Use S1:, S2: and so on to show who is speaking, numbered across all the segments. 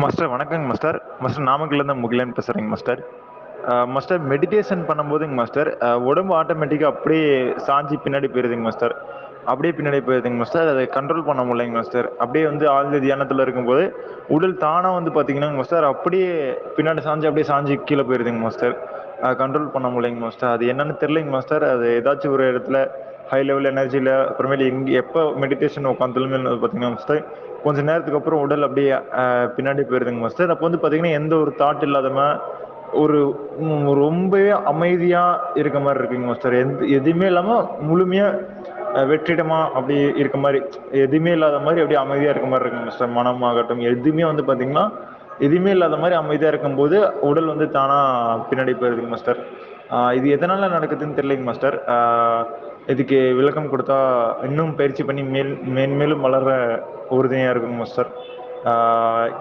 S1: Master வணக்கங்க master master நாமக்கல்லேருந்து முகிலன் பேசுகிறேங்க மாஸ்டர் மாஸ்டர் மெடிடேஷன் பண்ணும்போதுங்க மாஸ்டர் உடம்பு ஆட்டோமேட்டிக்காக அப்படியே சாஞ்சி பின்னாடி போயிருதுங்க மாஸ்டர் அப்படியே பின்னாடி போயிருதுங்க மாஸ்டர் அதை கண்ட்ரோல் பண்ண முடியலைங்க மாஸ்டர் அப்படியே வந்து ஆழ்ந்த தியானத்தில் இருக்கும்போது உடல் தானாக வந்து பார்த்தீங்கன்னா மாஸ்டர் அப்படியே பின்னாடி சாஞ்சு அப்படியே சாஞ்சு கீழே போயிருதுங்க மாஸ்டர் கண்ட்ரோல் பண்ண முடியலைங்க மாஸ்டர் அது என்னன்னு தெரிலைங்க மாஸ்டர் அது ஏதாச்சும் ஒரு இடத்துல ஹை லெவல் எனர்ஜியில் அப்புறமேலு எங்கே எப்போ மெடிடேஷன் உட்காந்துலுமே பார்த்தீங்கன்னா மாஸ்டர் கொஞ்ச நேரத்துக்கு அப்புறம் உடல் அப்படியே பின்னாடி போயிருதுங்க மாஸ்டர் அப்போ வந்து பார்த்தீங்கன்னா எந்த ஒரு தாட் இல்லாதம ஒரு ரொம்பவே அமைதியாக இருக்க மாதிரி இருக்குங்க மாஸ்டர் எந்த எதுவுமே இல்லாமல் முழுமையாக வெற்றிடமாக அப்படி இருக்க மாதிரி எதுவுமே இல்லாத மாதிரி அப்படியே அமைதியாக இருக்க மாதிரி இருக்குங்க மாஸ்டர் மனம் ஆகட்டும் எதுவுமே வந்து பார்த்தீங்கன்னா எதுவுமே இல்லாத மாதிரி அமைதியாக இருக்கும்போது உடல் வந்து தானாக பின்னாடி போயிருதுங்க மாஸ்டர் இது எதனால் நடக்குதுன்னு தெரியலைங்க மாஸ்டர் ஆஹ் இதுக்கு விளக்கம் கொடுத்தா இன்னும் பயிற்சி பண்ணி மேல் மேன்மேலும் வளர உறுதுணையாக இருக்குங்க மாஸ்டர்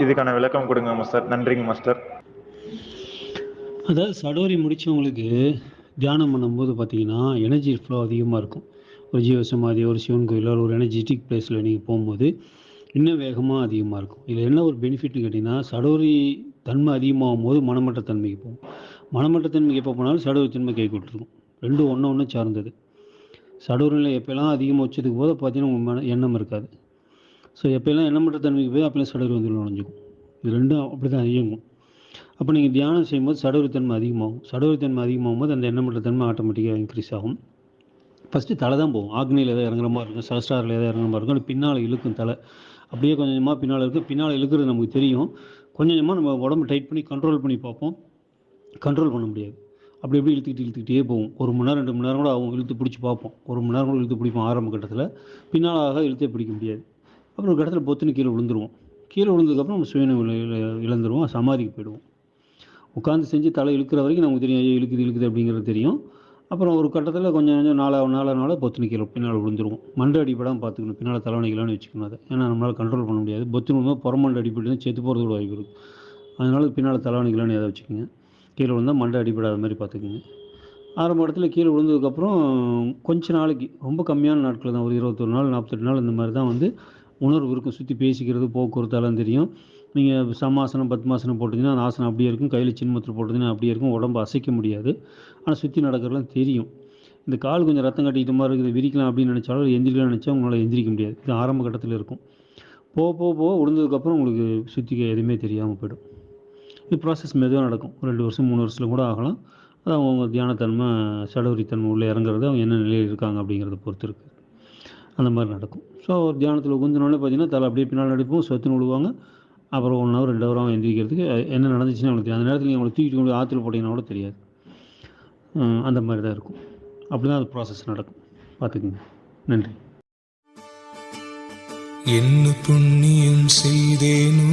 S1: இதுக்கான விளக்கம் கொடுங்க மாஸ்டர் நன்றிங்க மாஸ்டர்
S2: அதாவது சடோரி முடித்தவங்களுக்கு தியானம் பண்ணும்போது பார்த்தீங்கன்னா எனர்ஜி ஃப்ளோ அதிகமாக இருக்கும். ஒரு ஜீவசமாதி ஒரு சிவன் கோயிலோ ஒரு எனர்ஜெட்டிக் பிளேஸில் நீங்கள் போகும்போது இன்னும் வேகமாக அதிகமாக இருக்கும். இதில் என்ன ஒரு பெனிஃபிட்னு கேட்டிங்கன்னா சடோரி தன்மை அதிகமாகும் போது மனமற்ற தன்மைக்கு போகும். மனமற்ற தன்மைக்கு எப்போ போனாலும் சடோரி தன்மை கை கொடுத்துருக்கும் ரெண்டும் ஒன்று ஒன்று சார்ந்தது. சடோரில் எப்போல்லாம் அதிகமாக வச்சதுக்கு போது பார்த்தீங்கன்னா உங்கள் எண்ணம் இருக்காது. ஸோ எப்போல்லாம் எண்ணமற்ற தன்மைக்கு போய் அப்போல்லாம் சடோரி வந்து நுழைஞ்சிக்கும். இது ரெண்டும் அப்படி தான் இயங்கும். அப்போ நீங்கள் தியானம் செய்யும்போது சடவரித்தன்மை அதிகமாகும். சடவரித்தன்மை அதிகமாகும் போது அந்த எண்ணமற்ற தன்மை ஆட்டோமேட்டிக்காக இன்க்ரீஸ் ஆகும். ஃபஸ்ட்டு தலை தான் போகும். ஆக்னியில் எதாவது இறங்குற மாதிரி இருக்கும். சரஸ்டாரில் எதாவது இறங்குற மாதிரி இருக்கும். பின்னால் இழுக்கும் தலை. அப்படியே கொஞ்சம் கொஞ்சமாக பின்னால் இருக்கும் பின்னால் இழுக்கிறது நமக்கு தெரியும். கொஞ்சம் கொஞ்சமாக நம்ம உடம்பு டைட் பண்ணி கண்ட்ரோல் பண்ணி பார்ப்போம். கண்ட்ரோல் பண்ண முடியாது. அப்படி எப்படி இழுத்துக்கிட்டு இழுத்துக்கிட்டே போகும். ஒரு மணி நேரம் ரெண்டு மணி நேரம் கூட ஆகும் இழுத்து பிடிச்சி பார்ப்போம். ஒரு மணி நேரம் கூட இழுத்து பிடிப்போம் ஆரம்ப கட்டத்தில். பின்னால் ஆக இழுத்தே பிடிக்க முடியாது. அப்புறம் ஒரு இடத்துல பொத்துன்னு கீழே விழுந்துருவோம். கீழே விழுந்ததுக்கப்புறம் நம்ம சுயநிலை இழந்துருவோம். சமாதிக்கு போயிடுவோம். உட்காந்து செஞ்சு தலை இழுக்கிற வரைக்கும் நமக்கு தெரியும் ஐயோ இழுக்குது இழுக்குது அப்படிங்கிறது தெரியும். அப்புறம் ஒரு கட்டத்தில் கொஞ்சம் கொஞ்சம் நாளாக நாளாக நாளாக பொத்து கீழே பின்னால் விழுந்துருவோம். மண்டை அடிப்படாமல் பார்த்துக்கணும். பின்னால் தலைவணைகளானு வச்சுக்கணும் அதை. ஏன்னா நம்மளால் கண்ட்ரோல் பண்ண முடியாது. பொத்து புறமண்டை அடிப்பட்டு தான் செத்து போகிறது கூட வாய்ப்பு இருக்குது அதனால் பின்னால் தலைவணிக்கலாம்னு எதை வச்சுக்கோங்க. கீழே விழுந்தால் மண்டை அடிப்படாத மாதிரி பார்த்துக்குங்க. ஆரம்ப இடத்துல கீழே விழுந்ததுக்கப்புறம் கொஞ்ச நாளைக்கு ரொம்ப கம்மியான நாட்கள் தான் ஒரு இருபத்தொரு நாள் நாற்பத்தெட்டு நாள் இந்த மாதிரி தான் வந்து உணர்வு இருக்கும். சுற்றி பேசிக்கிறது போக்குவரத்தாலும் தெரியும். நீங்கள் சமாசனம் பத்மாசனம் போட்டிங்கன்னா அந்த ஆசனம் அப்படியே இருக்கும். கையில் சின்மத்தில் போட்டிங்கன்னா அப்படியே இருக்கும். உடம்பு அசைக்க முடியாது. ஆனால் சுற்றி நடக்கிறதுலாம் தெரியும். இந்த கால் கொஞ்சம் ரத்தம் கட்டிக்கிட்ட மாதிரி இருக்குது. விரிக்கலாம் அப்படின்னு நினச்சாலும் எந்திரிக்கலாம் நினச்சா உங்களால் எந்திரிக்க முடியாது. இது ஆரம்ப கட்டத்தில் இருக்கும். போக போக போக விழுந்ததுக்கப்புறம் உங்களுக்கு சுற்றி எதுவுமே தெரியாமல் போயிடும். இந்த ப்ராசஸ் மெதுவாக நடக்கும். ஒரு ரெண்டு வருஷம் மூணு வருஷத்தில் கூட ஆகலாம். அது அவங்க தியானத்தன்மை சடவரித்தன்மை உள்ளே இறங்குறது அவங்க என்ன நிலையில் இருக்காங்க அப்படிங்கிறத பொறுத்து இருக்குது அந்த மாதிரி நடக்கும். ஸோ ஒரு தியானத்தில் உகுந்தனோடனே பார்த்தீங்கன்னா தலை அப்படியே பின்னால் அடிப்போம் சொத்துன்னு விழுவாங்க அப்புறம் ஒன் ஹவர் ரெண்டு ஹவர் எந்திரிக்கிறதுக்கு. என்ன நடந்துச்சுன்னு அவங்களுக்கு தெரியும் அந்த நேரத்தில் நீங்கள் அவங்களை தூக்கிட்டு கொண்டு ஆற்றுல போட்டிங்கன்னா கூட தெரியாது. அந்த மாதிரி தான் இருக்கும். அப்படி தான் அது ப்ராசஸ் நடக்கும். பார்த்துக்குங்க. நன்றி.
S3: என்ன புண்ணியம் செய்தேனோ